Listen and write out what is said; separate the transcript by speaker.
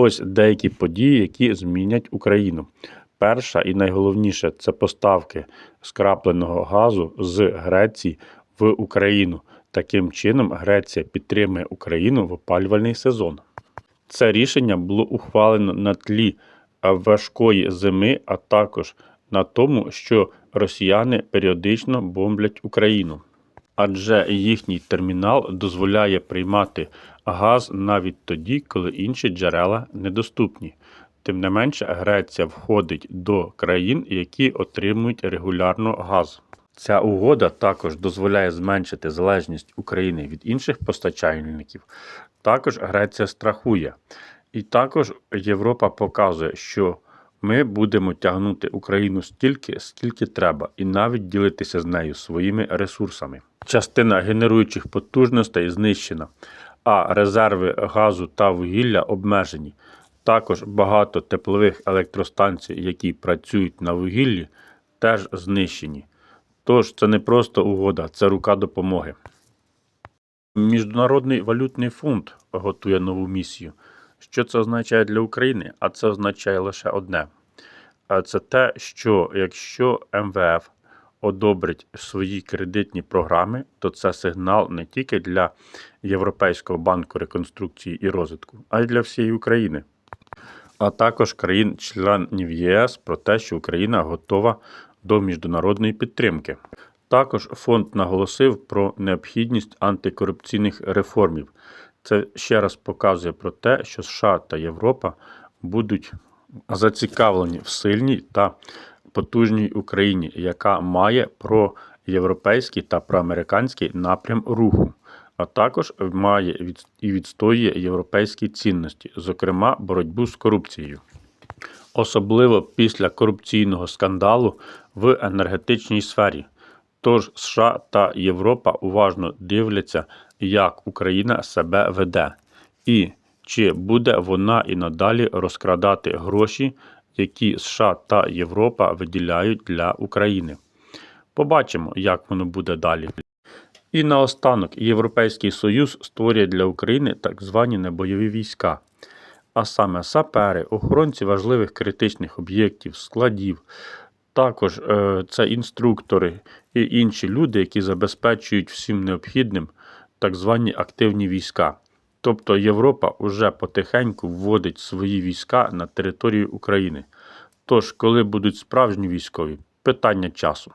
Speaker 1: Ось деякі події, які змінять Україну. Перша і найголовніше це поставки скрапленого газу з Греції в Україну. Таким чином, Греція підтримує Україну в опалювальний сезон. Це рішення було ухвалено на тлі важкої зими, а також на тому, що росіяни періодично бомблять Україну. Адже їхній термінал дозволяє приймати газ навіть тоді, коли інші джерела недоступні. Тим не менше, Греція входить до країн, які отримують регулярно газ. Ця угода також дозволяє зменшити залежність України від інших постачальників. Також Греція страхує. І також Європа показує, що ми будемо тягнути Україну стільки, скільки треба, і навіть ділитися з нею своїми ресурсами. Частина генеруючих потужностей знищена, а резерви газу та вугілля обмежені. Також багато теплових електростанцій, які працюють на вугіллі, теж знищені. Тож це не просто угода, це рука допомоги. Міжнародний валютний фонд готує нову місію. Що це означає для України? А це означає лише одне: А це те, що якщо МВФ одобрить свої кредитні програми, то це сигнал не тільки для Європейського банку реконструкції і розвитку, а й для всієї України, а також країн-членів ЄС про те, що Україна готова до міжнародної підтримки. Також фонд наголосив про необхідність антикорупційних реформів. Це ще раз показує про те, що США та Європа будуть зацікавлені в сильній та потужній Україні, яка має проєвропейський та проамериканський напрям руху, а також має і відстоює європейські цінності, зокрема боротьбу з корупцією. Особливо після корупційного скандалу в енергетичній сфері. Тож США та Європа уважно дивляться, як Україна себе веде, і чи буде вона і надалі розкрадати гроші, які США та Європа виділяють для України. Побачимо, як воно буде далі. І наостанок Європейський Союз створює для України так звані небойові війська, а саме сапери, охоронці важливих критичних об'єктів, складів. Також е, це інструктори і інші люди, які забезпечують всім необхідним так звані активні війська. Тобто Європа вже потихеньку вводить свої війська на територію України. Тож, коли будуть справжні військові, питання часу.